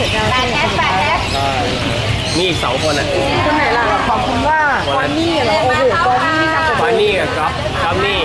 สร็จแล้วแปดแอปแปดแอปใช่มีอีกสองคนอะคนไหนล่ะขอบคุณว่าคอนนี่เหรอโอ้โหคอนนี่ทำคอนนี่กับก๊อฟก๊อฟนี่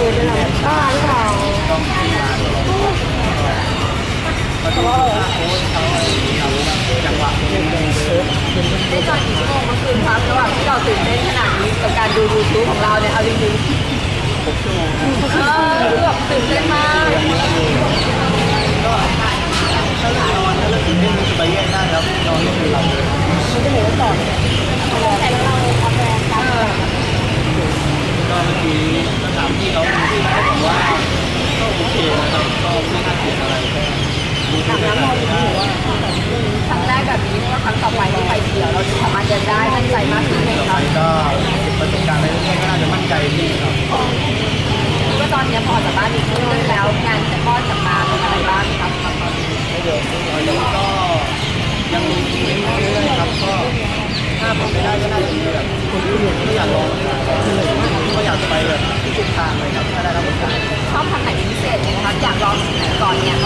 ปิดเป็นอะไรบ้าหรือเต้องที่ร้าก็ถ่าโค้ชเขาเร์ฟได้นอนกี่ชั่วโมงเมื่อคืนคะระหว่างที่เราตื่นเต้นขนาดนี้กับการดูยูทูบของเราเนี่ยเอาจริงหกชั่วโมงเออแบบตื่นเต้นมากก็ถ้าเลิกนอนถ้าเลิกตื่นเต้นไปแยกได้ครับนอนก็คือหลับเลยมันจะเหลือต่อเนี่ย แต่เราทำแรงกัน ก็เมื่อกี้ก็ถามพี่เขาพี่เขาบอกว่า ก็โอเคนะครับก็ไม่น่าเกลียดอะไรแค่ดูดูไปได้ได้ครั้งแรกแบบนี้ว่าครั้งต่อไปที่ไปเที่ยวเราจะสามารถเดินได้มั่นใจมากขึ้นไหมต่อคไปรับก็ประสบการณ์ไปเรื่อยๆก็น่าจะมั่นใจขึ้นครับ คิดว่าตอนนี้พอจากบ้านอีกเรื่องแล้วงานจะป้อนจากมาเป็นอะไรบ้างครับครับตอนนี้ไม่เดี๋ยวตอนนี้ก็ยังมีเรื่อยๆครับก็ถ้าผมไม่ได้ก็น่าจะมีแบบคนอื่นที่ก็อยากลองก็อยากไปแบบ ทุกทางเลยครับถ้าได้รับโอกาสชอบทางไหนเป็นพิเศษไหมครับอยากลองสิ่งไหนก่อนเนี่ย